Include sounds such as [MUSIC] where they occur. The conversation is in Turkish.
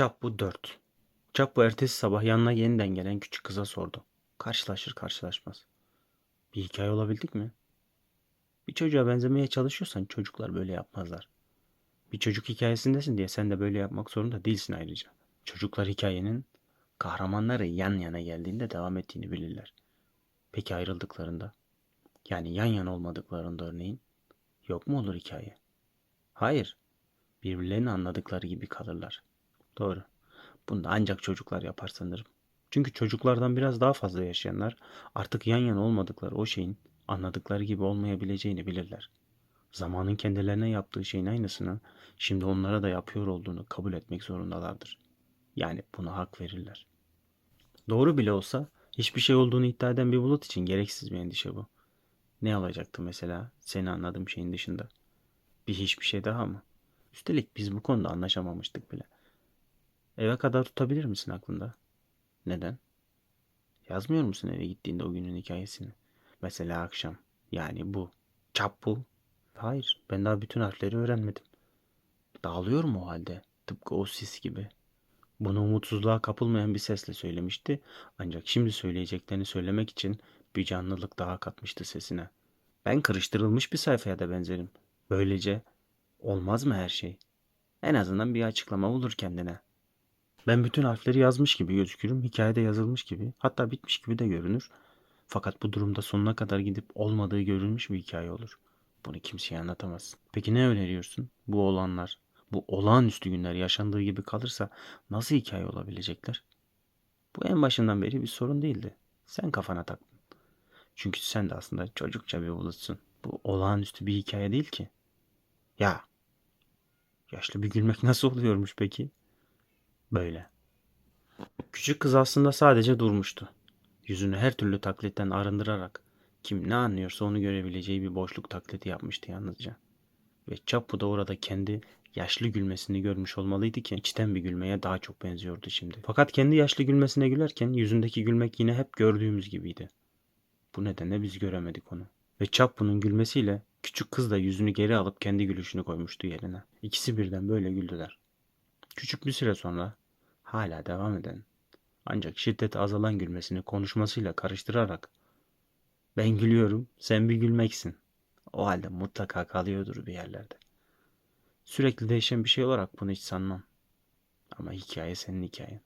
Çapbu 4. Çapbu ertesi sabah yanına yeniden gelen küçük kıza sordu. Karşılaşır karşılaşmaz. Bir hikaye olabildik mi? Bir çocuğa benzemeye çalışıyorsan çocuklar böyle yapmazlar. Bir çocuk hikayesindesin diye sen de böyle yapmak zorunda değilsin ayrıca. Çocuklar hikayenin kahramanları yan yana geldiğinde devam ettiğini bilirler. Peki ayrıldıklarında? Yani yan yana olmadıklarında örneğin yok mu olur hikaye? Hayır. Birbirlerini anladıkları gibi kalırlar. Doğru. Bunu da ancak çocuklar yapar sanırım. Çünkü çocuklardan biraz daha fazla yaşayanlar artık yan yana olmadıkları o şeyin anladıkları gibi olmayabileceğini bilirler. Zamanın kendilerine yaptığı şeyin aynısını şimdi onlara da yapıyor olduğunu kabul etmek zorundalardır. Yani buna hak verirler. Doğru bile olsa hiçbir şey olduğunu iddia eden bir bulut için gereksiz bir endişe bu. Ne alacaktı mesela seni anladığım şeyin dışında? Bir hiçbir şey daha mı? Üstelik biz bu konuda anlaşamamıştık bile. Eve kadar tutabilir misin aklında? Neden? Yazmıyor musun eve gittiğinde o günün hikayesini? Mesela akşam. Yani bu. Çap bu. Hayır. Ben daha bütün harfleri öğrenmedim. Dağılıyorum o halde. Tıpkı o sis gibi. Bunu umutsuzluğa kapılmayan bir sesle söylemişti. Ancak şimdi söyleyeceklerini söylemek için bir canlılık daha katmıştı sesine. Ben karıştırılmış bir sayfaya da benzerim. Böylece olmaz mı her şey? En azından bir açıklama bulur kendine. Ben bütün harfleri yazmış gibi gözükürüm. Hikayede yazılmış gibi. Hatta bitmiş gibi de görünür. Fakat bu durumda sonuna kadar gidip olmadığı görülmüş bir hikaye olur. Bunu kimseye anlatamazsın. Peki ne öneriyorsun? Bu olanlar, bu olağanüstü günler yaşandığı gibi kalırsa nasıl hikaye olabilecekler? Bu en başından beri bir sorun değildi. Sen kafana taktın. Çünkü sen de aslında çocukça bir bulutsun. Bu olağanüstü bir hikaye değil ki. Ya, yaşlı bir gülmek [LAUGHS] nasıl oluyormuş peki? Böyle. Küçük kız aslında sadece durmuştu. Yüzünü her türlü taklitten arındırarak kim ne anlıyorsa onu görebileceği bir boşluk taklidi yapmıştı yalnızca. Ve Chapu da orada kendi yaşlı gülmesini görmüş olmalıydı ki içten bir gülmeye daha çok benziyordu şimdi. Fakat kendi yaşlı gülmesine gülerken yüzündeki gülmek yine hep gördüğümüz gibiydi. Bu nedenle biz göremedik onu. Ve Chapu'nun gülmesiyle küçük kız da yüzünü geri alıp kendi gülüşünü koymuştu yerine. İkisi birden böyle güldüler. Küçük bir süre sonra hala devam eden ancak şiddeti azalan gülmesini konuşmasıyla karıştırarak ben gülüyorum sen bir gülmeksin. O halde mutlaka kalıyordur bir yerlerde. Sürekli değişen bir şey olarak bunu hiç sanmam. Ama hikaye senin hikayen.